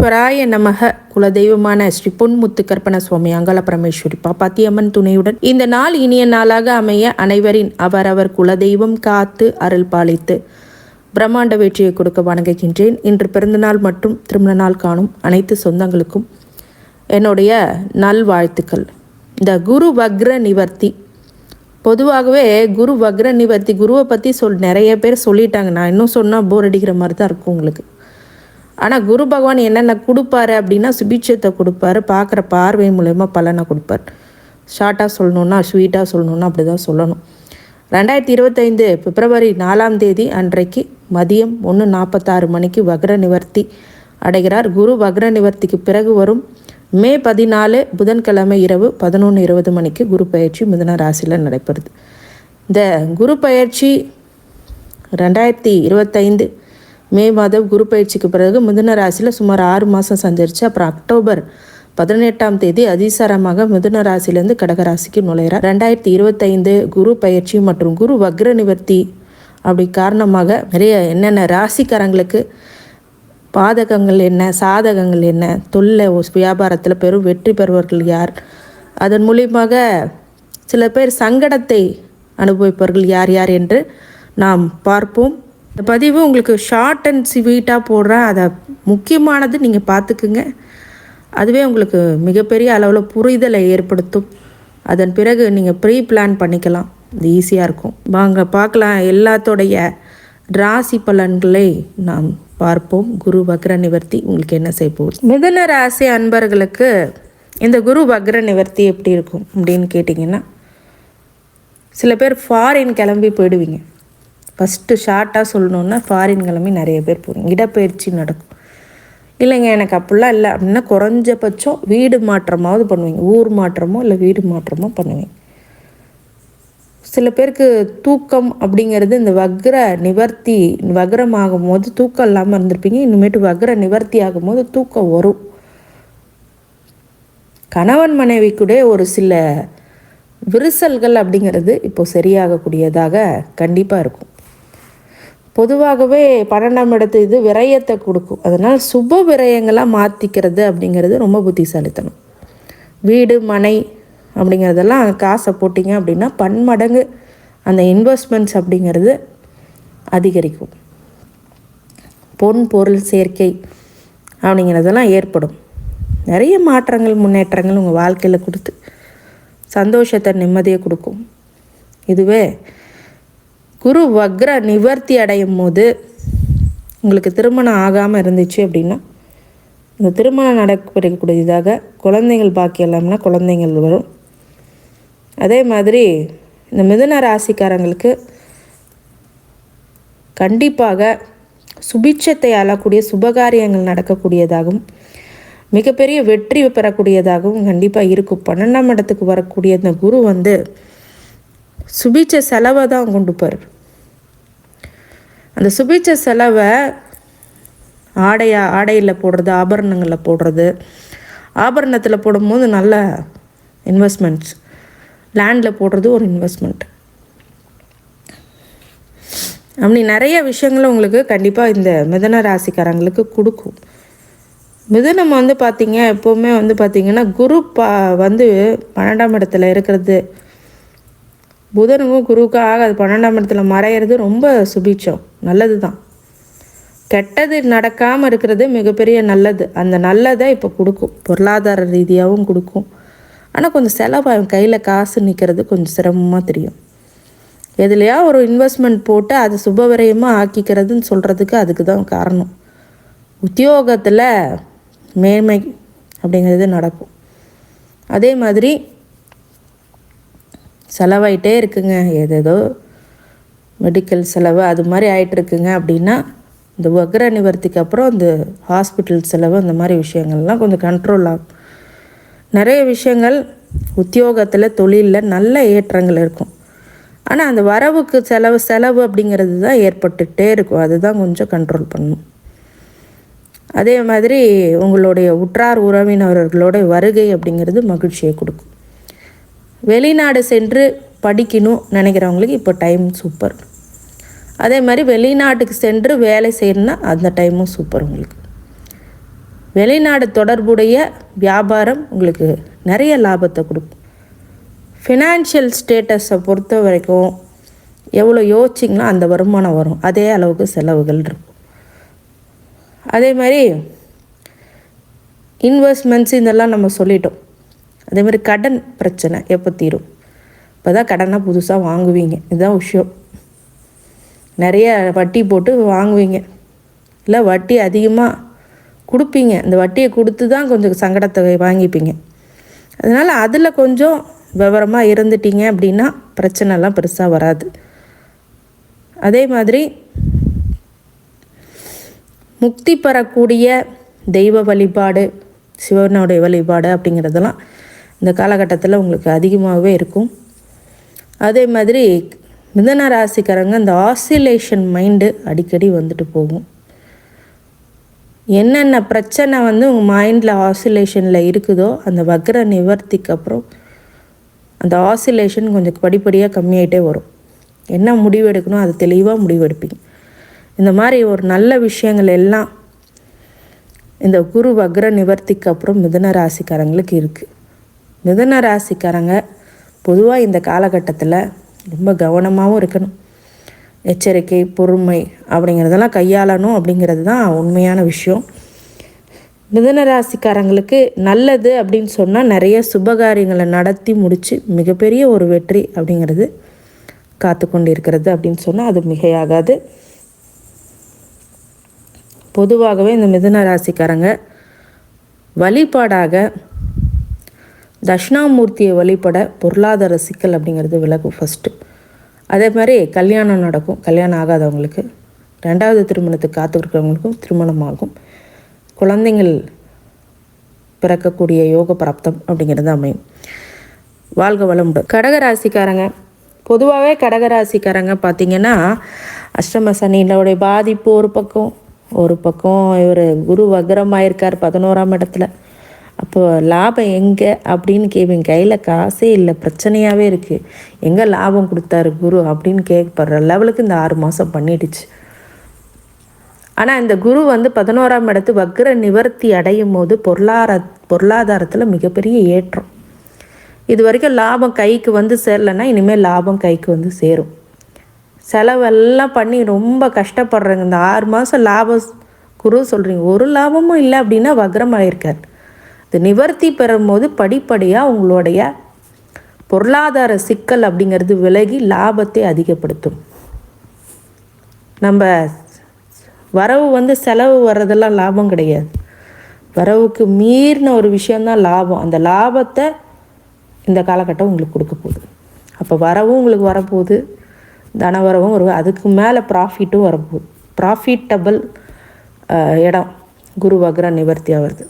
விக்னேஸ்வராய நமக. குலதெய்வமான ஸ்ரீ பொன்முத்து கற்பன சுவாமி அங்காள பரமேஸ்வரி பாப்பாத்தியம்மன் துணையுடன் இந்த நாள் இனிய நாளாக அமைய அனைவரின் அவரவர் குலதெய்வம் காத்து அருள் பாலித்து பிரம்மாண்ட வெற்றியை கொடுக்க வணங்குகின்றேன். இன்று பிறந்தநாள் மற்றும் திருமண நாள் காணும் அனைத்து சொந்தங்களுக்கும் என்னுடைய நல்வாழ்த்துக்கள். இந்த குரு வக்ர நிவர்த்தி. பொதுவாகவே குரு வக்ர நிவர்த்தி குருவை பற்றி சொல் நிறைய பேர் சொல்லிட்டாங்க. நான் இன்னும் சொன்னால் போர் அடிக்கிற மாதிரி தான் இருக்கும் உங்களுக்கு. ஆனால் குரு பகவான் என்னென்ன கொடுப்பாரு அப்படின்னா சுபிட்சத்தை கொடுப்பாரு. பார்க்குற பார்வை மூலயமா பலனை கொடுப்பார். ஷார்ட்டாக சொல்லணுன்னா ஸ்வீட்டாக சொல்லணுன்னா அப்படி தான் சொல்லணும். ரெண்டாயிரத்தி இருபத்தைந்து பிப்ரவரி நாலாம் தேதி அன்றைக்கு மதியம் ஒன்று நாற்பத்தாறு மணிக்கு வக்ர நிவர்த்தி அடைகிறார். குரு வக்ர நிவர்த்திக்கு பிறகு வரும் மே பதினாலு புதன்கிழமை இரவு பதினொன்று இருபது மணிக்கு குரு பயிற்சி மிதன ராசியில் நடைபெறுது. இந்த குரு பயிற்சி ரெண்டாயிரத்தி இருபத்தைந்து மே மாதம் குரு பயிற்சிக்கு பிறகு மிதுன ராசியில் சுமார் ஆறு மாதம் சஞ்சரித்து அப்புறம் அக்டோபர் பதினெட்டாம் தேதி அதிசாரமாக மிதுன ராசியிலேருந்து கடகராசிக்கு நுழைகிறார் ரெண்டாயிரத்தி இருபத்தைந்து குரு பயிற்சி மற்றும் குரு வக்ர நிவர்த்தி அப்படி காரணமாக நிறைய என்னென்ன ராசிக்காரங்களுக்கு பாதகங்கள் என்ன சாதகங்கள் என்ன தொல்லை வியாபாரத்தில் பெரும் வெற்றி பெறுவர்கள் யார்? அதன் மூலியமாக சில பேர் சங்கடத்தை அனுபவிப்பவர்கள் யார் யார் என்று நாம் பார்ப்போம். இந்த பதிவு உங்களுக்கு ஷார்ட் அண்ட் ஸ்வீட்டாக போடுறேன் அதை முக்கியமானது நீங்கள் பார்த்துக்குங்க அதுவே உங்களுக்கு மிகப்பெரிய அளவில் புரிதலை ஏற்படுத்தும். அதன் பிறகு நீங்கள் ப்ரீ பிளான் பண்ணிக்கலாம். இது ஈஸியாக இருக்கும். வாங்க பார்க்கலாம். எல்லாத்தோடைய ராசி பலன்களை நாம் பார்ப்போம். குரு வக்ர நிவர்த்தி உங்களுக்கு என்ன செய்ய போகுது? மிதன ராசி அன்பர்களுக்கு இந்த குரு வக்ர நிவர்த்தி எப்படி இருக்கும் அப்படின்னு கேட்டிங்கன்னா சில பேர் ஃபாரின் கிளம்பி போயிடுவீங்க. ஃபஸ்ட்டு ஷார்ட்டாக சொல்லணுன்னா ஃபாரின் கிளம்பி நிறைய பேர் போவீங்க இடப்பெயர்ச்சி நடக்கும். இல்லைங்க எனக்கு அப்படிலாம் இல்லை. அப்படின்னா குறைஞ்சபட்சம் வீடு மாற்றமாவது பண்ணுவீங்க. ஊர் மாற்றமோ இல்லை வீடு மாற்றமோ பண்ணுவீங்க. சில பேருக்கு தூக்கம் அப்படிங்கிறது இந்த வக்ர நிவர்த்தி வக்ரமாகும் ஆகும்போது தூக்கம் இல்லாமல் இருந்திருப்பீங்க. இனிமேட்டு வக்ர நிவர்த்தி ஆகும்போது தூக்கம் வரும். கணவன் மனைவி கூட ஒரு சில விரிசல்கள் அப்படிங்கிறது இப்போ சரியாகக்கூடியதாக கண்டிப்பாக இருக்கும். பொதுவாகவே பன்னெண்டாம் இடத்து இது விரயத்தை கொடுக்கும். அதனால் சுப விரயங்களாக மாற்றிக்கிறது அப்படிங்கிறது ரொம்ப புத்திசாலித்தனம். வீடு மனை அப்படிங்கிறதெல்லாம் காசை போட்டிங்க அப்படின்னா பன்மடங்கு அந்த இன்வெஸ்ட்மெண்ட்ஸ் அப்படிங்கிறது அதிகரிக்கும். பொன் பொருள் சேர்க்கை அப்படிங்கிறதெல்லாம் ஏற்படும். நிறைய மாற்றங்கள் முன்னேற்றங்கள் உங்கள் வாழ்க்கையில் கொடுத்து சந்தோஷத்தை நிம்மதியை கொடுக்கும். இதுவே குரு வக்ர நிவர்த்தி அடையும் போது உங்களுக்கு திருமணம் ஆகாமல் இருந்துச்சு அப்படின்னா இந்த திருமணம் நடக்கக்கூடியதாக குழந்தைகள் பாக்கி எல்லாம்னா குழந்தைங்கள் வரும். அதே மாதிரி இந்த மிதுன ராசிக்காரங்களுக்கு கண்டிப்பாக சுபிட்சத்தை அளக்கூடிய சுபகாரியங்கள் நடக்கக்கூடியதாகவும் மிகப்பெரிய வெற்றி பெறக்கூடியதாகவும் கண்டிப்பாக இருக்கும். பன்னெண்டாம் இடத்துக்கு வரக்கூடிய இந்த குரு வந்து சுபீட்ச செலவை தான் கொண்டு அந்த சுபீட்ச செலவை ஆடையா ஆடையில் போடுறது ஆபரணங்களில் போடுறது ஆபரணத்தில் போடும்போது நல்ல இன்வெஸ்ட்மெண்ட்ஸ் லேண்டில் போடுறது ஒரு இன்வெஸ்ட்மெண்ட் அப்படி நிறைய விஷயங்களை உங்களுக்கு கண்டிப்பாக இந்த மிதன ராசிக்காரங்களுக்கு கொடுக்கும். மிதனம் வந்து பார்த்திங்க எப்போவுமே வந்து பார்த்திங்கன்னா குரு பா வந்து பன்னெண்டாம் இடத்துல இருக்கிறது. புதனுக்கும் குருவுக்கும் ஆகாது. பன்னெண்டாம் இடத்துல மறையிறது ரொம்ப சுபீட்சம். நல்லது தான் கெட்டது நடக்காமல் இருக்கிறது மிகப்பெரிய நல்லது. அந்த நல்லதை இப்போ கொடுக்கும். பொருளாதார ரீதியாகவும் கொடுக்கும். ஆனால் கொஞ்சம் செலவாகும் கையில் காசு நிற்கிறது கொஞ்சம் சிரமமாக தெரியும். எதுலையா ஒரு இன்வெஸ்ட்மெண்ட் போட்டு அது சுபவரையமாக ஆக்கிக்கிறதுன்னு சொல்கிறதுக்கு அதுக்கு தான் காரணம். உத்தியோகத்தில் மேன்மை அப்படிங்கிறது நடக்கும். அதே மாதிரி செலவாயிட்டே இருக்குங்க. ஏதேதோ மெடிக்கல் செலவு அது மாதிரி ஆகிட்டுருக்குங்க அப்படின்னா இந்த வக்ர நிவர்த்திக்கு அப்புறம் இந்த ஹாஸ்பிட்டல் செலவு அந்த மாதிரி விஷயங்கள்லாம் கொஞ்சம் கண்ட்ரோல் ஆகும். நிறைய விஷயங்கள் உத்தியோகத்தில் தொழிலில் நல்ல ஏற்றங்கள் இருக்கும். ஆனால் அந்த வரவுக்கு செலவு செலவு அப்படிங்கிறது தான் ஏற்பட்டுகிட்டே இருக்கும். அதுதான் கொஞ்சம் கண்ட்ரோல் பண்ணணும் அதே மாதிரி உங்களுடைய உற்றார் உறவினர்களோட வருகை அப்படிங்கிறது மகிழ்ச்சியை கொடுக்கும். வெளிநாடு சென்று படிக்கணும் நினைக்கிறவங்களுக்கு இப்போ டைம் சூப்பர் அதே மாதிரி வெளிநாட்டுக்கு சென்று வேலை செய்யணுன்னா அந்த டைமும் சூப்பர் உங்களுக்கு. வெளிநாடு தொடர்புடைய வியாபாரம் உங்களுக்கு நிறைய லாபத்தை கொடுக்கும். ஃபினான்ஷியல் ஸ்டேட்டஸை பொறுத்த வரைக்கும் எவ்வளோ யோசிச்சிங்களோ அந்த வருமானம் வரும். அதே அளவுக்கு செலவுகள் இருக்கும். அதே மாதிரி இன்வெஸ்ட்மெண்ட்ஸ் இதெல்லாம் நம்ம சொல்லிட்டோம். அதே மாதிரி கடன் பிரச்சனை எப்போ தீரும்? இப்போ தான் கடனாக புதுசாக வாங்குவீங்க. இதுதான் விஷயம். நிறைய வட்டி போட்டு வாங்குவீங்க. இல்லை வட்டி அதிகமாக கொடுப்பீங்க. இந்த வட்டியை கொடுத்து தான் கொஞ்சம் சங்கடத்தை வாங்கிப்பீங்க. அதனால் அதில் கொஞ்சம் விவரமாக இருந்துட்டீங்க அப்படின்னா பிரச்சனைலாம் பெருசாக வராது. அதே மாதிரி முக்தி பெறக்கூடிய தெய்வ வழிபாடு சிவனுடைய வழிபாடு அப்படிங்கிறதெல்லாம் இந்த காலகட்டத்தில் உங்களுக்கு அதிகமாகவே இருக்கும். அதே மாதிரி மிதன ராசிக்காரங்க இந்த ஆசிலேஷன் மைண்டு அடிக்கடி வந்துட்டு போகும். என்னென்ன பிரச்சனை வந்து உங்கள் மைண்டில் ஆசிலேஷனில் இருக்குதோ அந்த வக்ர நிவர்த்திக்கு அப்புறம் அந்த ஆசிலேஷன் கொஞ்சம் படிப்படியாக கம்மியாயிட்டே வரும். என்ன முடிவெடுக்கணும் அது தெளிவாக முடிவெடுப்பீங்க. இந்த மாதிரி ஒரு நல்ல விஷயங்கள் எல்லாம் இந்த குரு வக்ர நிவர்த்திக்கு அப்புறம் மிதன ராசிக்காரங்களுக்கு இருக்குது மிதன ராசிக்காரங்க பொதுவாக இந்த காலகட்டத்தில் ரொம்ப கவனமாகவும் இருக்கணும். எச்சரிக்கை பொறுமை அப்படிங்கிறதெல்லாம் கையாளணும் அப்படிங்கிறது தான் உண்மையான விஷயம். மிதன ராசிக்காரங்களுக்கு நல்லது அப்படின்னு சொன்னால் நிறைய சுபகாரியங்களை நடத்தி முடித்து மிகப்பெரிய ஒரு வெற்றி அப்படிங்கிறது காத்து கொண்டு இருக்கிறது அப்படின்னு சொன்னால் அது மிகையாகாது. பொதுவாகவே இந்த மிதுன ராசிக்காரங்க வழிபாடாக தட்சிணாமூர்த்தியை வழிபட பொருளாதார சிக்கல் அப்படிங்கிறது விலகும் ஃபஸ்ட்டு அதே மாதிரி கல்யாணம் நடக்கும். கல்யாணம் ஆகாதவங்களுக்கு ரெண்டாவது திருமணத்துக்கு காத்துருக்கிறவங்களுக்கும் திருமணம் ஆகும். குழந்தைங்கள் பிறக்கக்கூடிய யோக பிராப்தம் அப்படிங்கிறது அமையும். வாழ்க வளமுடன். கடகராசிக்காரங்க. பொதுவாகவே கடகராசிக்காரங்க பார்த்திங்கன்னா அஷ்டம சனியினுடைய பாதிப்பு ஒரு பக்கம் ஒரு பக்கம் இவர் குரு வக்ரமாயிருக்கார் பதினோராம் இடத்துல. அப்போது லாபம் எங்கே அப்படின்னு கேட்பீங்க கையில் காசே இல்லை பிரச்சனையாகவே இருக்குது எங்கே லாபம் கொடுத்தாரு குரு அப்படின்னு கேட்கப்படுற லெவலுக்கு இந்த ஆறு மாதம் பண்ணிடுச்சு. ஆனால் இந்த குரு வந்து பதினோராம் இடத்து வக்ர நிவர்த்தி அடையும் போது பொருளாதார பொருளாதாரத்தில் மிகப்பெரிய ஏற்றம். இது வரைக்கும் லாபம் கைக்கு வந்து சேரலைன்னா இனிமேல் லாபம் கைக்கு வந்து சேரும். செலவெல்லாம் பண்ணி ரொம்ப கஷ்டப்படுறாங்க. இந்த ஆறு மாதம் லாபம் குரு சொல்கிறீங்க ஒரு லாபமும் இல்லை அப்படின்னா வக்ரமாயிருக்கார் இது நிவர்த்தி பெறும்போது படிப்படியாக உங்களுடைய பொருளாதார சிக்கல் அப்படிங்கிறது விலகி லாபத்தை அதிகப்படுத்தும். நம்ம வரவு வந்து செலவு வர்றதெல்லாம் லாபம் கிடையாது. வரவுக்கு மீறின ஒரு விஷயந்தான் லாபம். அந்த லாபத்தை இந்த காலகட்டம் உங்களுக்கு கொடுக்க போகுது. அப்போ வரவும் உங்களுக்கு வரப்போகுது. தன வரவும் வரும் அதுக்கு மேலே ப்ராஃபிட்டும் வரப்போகுது. ப்ராஃபிட்டபிள் இடம். குரு வக்ர நிவர்த்தி ஆகிறது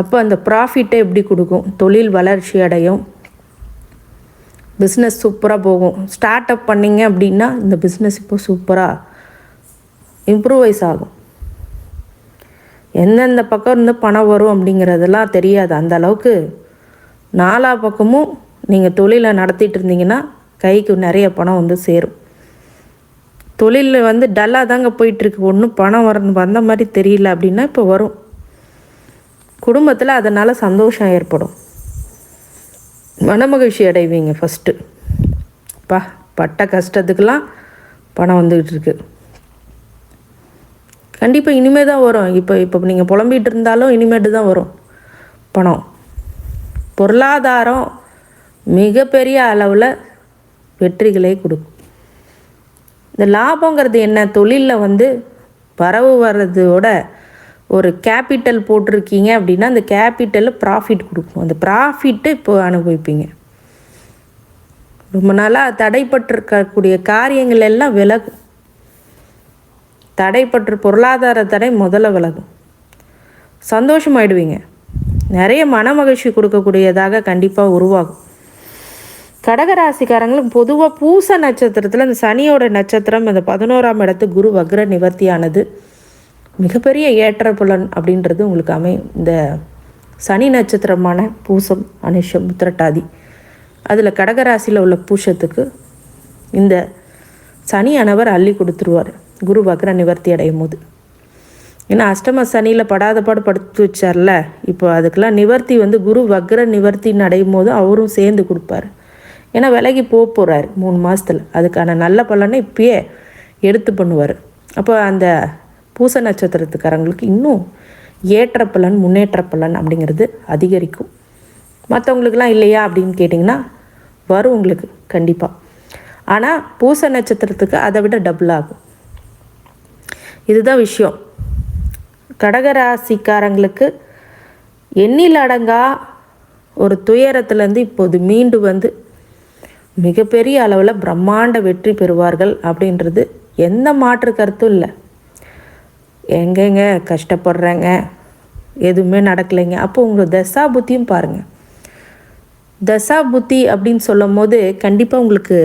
அப்போ அந்த ப்ராஃபிட்டை எப்படி கொடுக்கும்? தொழில் வளர்ச்சி அடையும். பிஸ்னஸ் சூப்பராக போகும். ஸ்டார்ட் அப் பண்ணிங்க அப்படின்னா இந்த பிஸ்னஸ் இப்போ சூப்பராக இம்ப்ரூவைஸ் ஆகும். எந்தெந்த பக்கம் இருந்து பணம் வரும் அப்படிங்கிறதெல்லாம் தெரியாது. அந்த அளவுக்கு நாலா பக்கமும் நீங்கள் தொழிலை நடத்திட்டு இருந்தீங்கன்னா கைக்கு நிறைய பணம் வந்து சேரும். தொழிலில் வந்து டல்லாக தாங்க போயிட்டுருக்கு ஒன்றும் பணம் வர வந்த மாதிரி தெரியல அப்படின்னா இப்போ வரும். குடும்பத்தில் அதனால் சந்தோஷம் ஏற்படும். மனமகிழ்ச்சி அடைவீங்க ஃபஸ்ட்டு பா பட்ட கஷ்டத்துக்கெல்லாம் பணம் வந்துக்கிட்டு இருக்கு. கண்டிப்பாக இனிமே தான் வரும். இப்போ இப்போ நீங்கள் புலம்பிகிட்டு இருந்தாலும் இனிமேட்டு தான் வரும். பணம். பொருளாதாரம் மிகப்பெரிய அளவில் வெற்றிகளை கொடுக்கும். இந்த லாபங்கிறது என்ன? தொழிலில் வந்து பரவு வர்றதோட ஒரு கேபிட்டல் போட்டிருக்கீங்க அப்படின்னா அந்த கேபிட்டலில் ப்ராஃபிட் கொடுக்கும் அந்த ப்ராஃபிட்டு இப்போ அனுபவிப்பீங்க. ரொம்ப நாளாக தடைப்பட்டிருக்கக்கூடிய காரியங்கள் எல்லாம் விலகும். தடைப்பட்டு பொருளாதார தடை முதல்ல விலகும். சந்தோஷமாயிடுவீங்க. நிறைய மன மகிழ்ச்சி கொடுக்கக்கூடியதாக கண்டிப்பாக உருவாகும். கடகராசிக்காரங்களும் பொதுவாக பூச நட்சத்திரத்தில் இந்த சனியோட நட்சத்திரம் இந்த பதினோராம் இடத்து குரு வக்ர நிவர்த்தியானது. மிகப்பெரிய ஏற்ற புலன் அப்படின்றது உங்களுக்கு அமையும் இந்த சனி நட்சத்திரமான பூசம் அனுஷம் உத்திரட்டாதி. அதில் கடகராசியில் உள்ள பூஷத்துக்கு இந்த சனி அணவர் அள்ளி கொடுத்துருவார். குரு வக்ர நிவர்த்தி அடையும் போது. ஏன்னா அஷ்டம சனியில் படாத பாடு படுத்து வச்சார்ல இப்போ அதுக்கெல்லாம் நிவர்த்தி வந்து குரு வக்ர நிவர்த்தின்னு அடையும் போது அவரும் சேர்ந்து கொடுப்பாரு. ஏன்னா விலகி போக போகிறாரு மூணு மாதத்தில் அதுக்கான நல்ல பலனை இப்பயே எடுத்து பண்ணுவார். அப்போ அந்த பூச நட்சத்திரத்துக்காரங்களுக்கு இன்னும் ஏற்ற பலன் முன்னேற்ற பலன் அப்படிங்கிறது அதிகரிக்கும். மற்றவங்களுக்குலாம் இல்லையா அப்படின்னு கேட்டிங்கன்னா வரும் உங்களுக்கு கண்டிப்பாக ஆனால் பூச நட்சத்திரத்துக்கு அதை விட டபுள் ஆகும். இதுதான் விஷயம். கடகராசிக்காரங்களுக்கு எண்ணில் அடங்கா ஒரு துயரத்துலேருந்து இப்போது மீண்டு வந்து மிகப்பெரிய அளவில் பிரம்மாண்ட வெற்றி பெறுவார்கள் அப்படின்றது எந்த மாற்று கருத்தும் இல்லை. எங்கெங்க கஷ்டப்படுறேங்க? எதுவுமே நடக்கலைங்க. அப்போ உங்கள் தசா புத்தியும் பாருங்கள் தசா புத்தி அப்படின்னு சொல்லும் போது கண்டிப்பாக உங்களுக்கு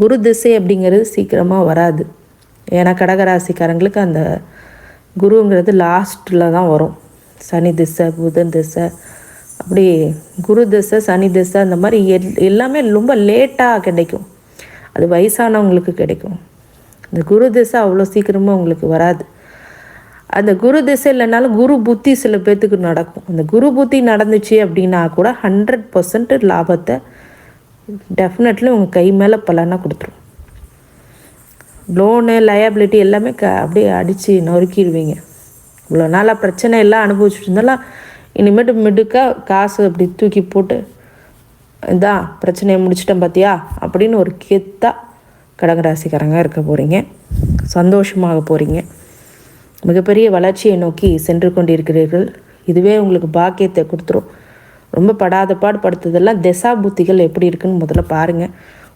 குரு திசை அப்படிங்கிறது சீக்கிரமாக வராது. ஏன்னா கடகராசிக்காரங்களுக்கு அந்த குருங்கிறது லாஸ்ட்டில் தான் வரும். சனி திசை புதன் திசை அப்படி குரு திசை சனி திசை அந்த மாதிரி எல் எல்லாமே ரொம்ப லேட்டாக கிடைக்கும். அது வயசானவங்களுக்கு கிடைக்கும். இந்த குரு திசை அவ்வளோ சீக்கிரமாக உங்களுக்கு வராது. அந்த குரு திசை இல்லைனாலும் குரு புத்தி சில பேர்த்துக்கு நடக்கும். அந்த குரு புத்தி நடந்துச்சு அப்படின்னா கூட ஹண்ட்ரட் பர்சன்ட் லாபத்தை டெஃபினெட்லி உங்கள் கை மேலே பலனாக கொடுத்துரும். லோனு லயபிலிட்டி எல்லாமே க அப்படியே அடித்து நொறுக்கிடுவீங்க. இவ்வளோ நாளாக பிரச்சனை எல்லாம் அனுபவிச்சுட்டு இருந்தாலும் இனிமேட்டு மிடுக்காக காசு அப்படி தூக்கி போட்டு இதான் பிரச்சனையை முடிச்சிட்டேன் பார்த்தியா அப்படின்னு ஒரு கெத்தாக கடகராசிக்காரங்க இருக்க போகிறீங்க சந்தோஷமாக போகிறீங்க மிகப்பெரிய வளர்ச்சியை நோக்கி சென்று கொண்டிருக்கிறீர்கள். இதுவே உங்களுக்கு பாக்கியத்தை கொடுத்துரும். ரொம்ப படாத பாடு படுத்ததெல்லாம் திசா புத்திகள் எப்படி இருக்குன்னு முதல்ல பாருங்கள்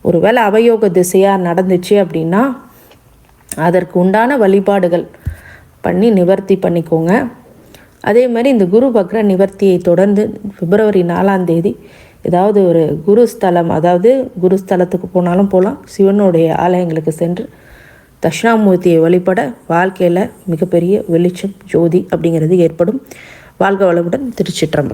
ஒருவேளை அவயோக திசையாக நடந்துச்சு அப்படின்னா அதற்கு உண்டான வழிபாடுகள் பண்ணி நிவர்த்தி பண்ணிக்கோங்க. அதே மாதிரி இந்த குரு பக்ர நிவர்த்தியை தொடர்ந்து பிப்ரவரி நாலாம் தேதி ஏதாவது ஒரு குரு ஸ்தலம் அதாவது குருஸ்தலத்துக்கு போனாலும் போகலாம் சிவனுடைய ஆலயங்களுக்கு சென்று தட்சிணாமூர்த்தியை வழிபட வாழ்க்கையில் மிகப்பெரிய வெளிச்சம் ஜோதி அப்படிங்கிறது ஏற்படும். வாழ்க வளமுடன் திருச்சிற்றம்பலம்.